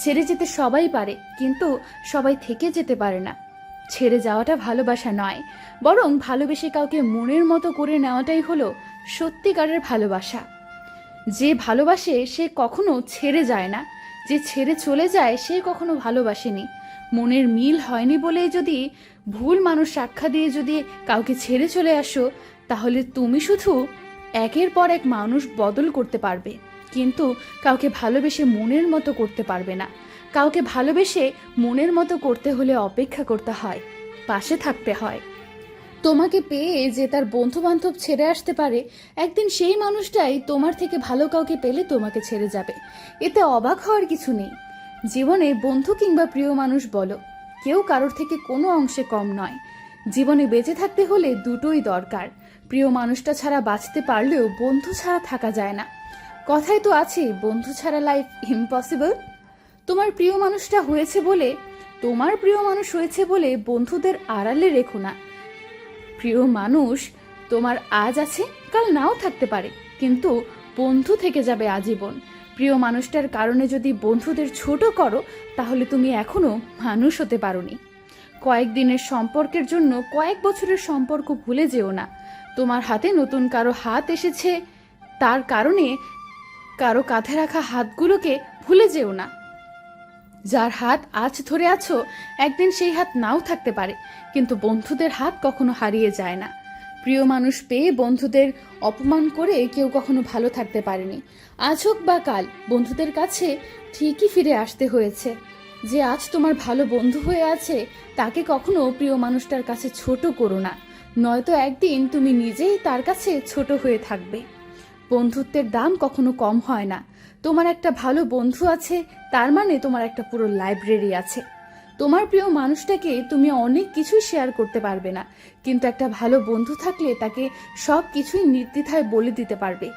ছেড়ে যেতে সবাই পারে, কিন্তু সবাই থেকে যেতে পারে না। ছেড়ে যাওয়াটা ভালোবাসা নয়, বরং ভালোবেসে কাউকে মনের মতো করে নেওয়াটাই হলো সত্যিকারের ভালোবাসা। যে ভালোবাসে, সে কখনো ছেড়ে যায় না। যে ছেড়ে চলে যায়, সে কখনো ভালোবাসেনি। মনের মিল হয়নি বলেই যদি ভুল মানুষ সাক্ষা দিয়ে যদি কাউকে ছেড়ে চলে আসো, তাহলে তুমি শুধু একের পর এক মানুষ বদল করতে পারবে। কিন্তু কাউকে ভালোবেসে মনের মতো করতে পারবে না। কাউকে ভালোবেসে মনের মতো করতে হলে অপেক্ষা করতে হয়, পাশে থাকতে হয়। তোমাকে পেয়ে যে তার বন্ধু বান্ধব ছেড়ে আসতে পারে, একদিন সেই মানুষটাই তোমার থেকে ভালো কাউকে পেলে তোমাকে ছেড়ে যাবে। এতে অবাক হওয়ার কিছু নেই। জীবনে বন্ধু কিংবা প্রিয় মানুষ বলো, কেউ কারোর থেকে কোনো অংশে কম নয়। জীবনে বেঁচে থাকতে হলে দুটোই দরকার। প্রিয় মানুষটা ছাড়া বাঁচতে পারলেও বন্ধু ছাড়া থাকা যায় না। কথাই তো আছে, বন্ধু ছাড়া লাইফ ইম্পসিবল তোমার প্রিয় মানুষটা হয়েছে বলে, তোমার প্রিয় মানুষ হয়েছে বলে বন্ধুদের আড়ালে রেখো না। প্রিয় মানুষ তোমার আজ আছে, কাল নাও থাকতে পারে, কিন্তু বন্ধু থেকে যাবে আজীবন। প্রিয় মানুষটার কারণে যদি বন্ধুদের ছোট করো, তাহলে তুমি এখনও মানুষ হতে পারোনি। কয়েকদিনের সম্পর্কের জন্য কয়েক বছরের সম্পর্ক ভুলে যেও না। তোমার হাতে নতুন কারও হাত এসেছে, তার কারণে কারও কাঁধে রাখা হাতগুলোকে ভুলে যেও না। যার হাত আজ ধরে আছো, একদিন সেই হাত নাও থাকতে পারে, কিন্তু বন্ধুদের হাত কখনো হারিয়ে যায় না। প্রিয় মানুষ পেয়ে বন্ধুদের অপমান করে কেউ কখনো ভালো থাকতে পারেনি। আজ হোক বা কাল, বন্ধুদের কাছে ঠিকই ফিরে আসতে হয়েছে। যে আজ তোমার ভালো বন্ধু হয়ে আছে, তাকে কখনো প্রিয় মানুষটার কাছে ছোট করো না। নয়তো একদিন তুমি নিজেই তার কাছে ছোট হয়ে থাকবে। বন্ধুত্বের দাম কখনো কম হয় না। তোমার একটা ভালো বন্ধু আছে, তার মানে তোমার একটা পুরো লাইব্রেরি আছে। তোমার প্রিয় মানুষটাকে তুমি অনেক কিছুই শেয়ার করতে পারবে না, কিন্তু একটা ভালো বন্ধু থাকলে তাকে সব কিছুই নির্দ্বিধায় বলে দিতে পারবে।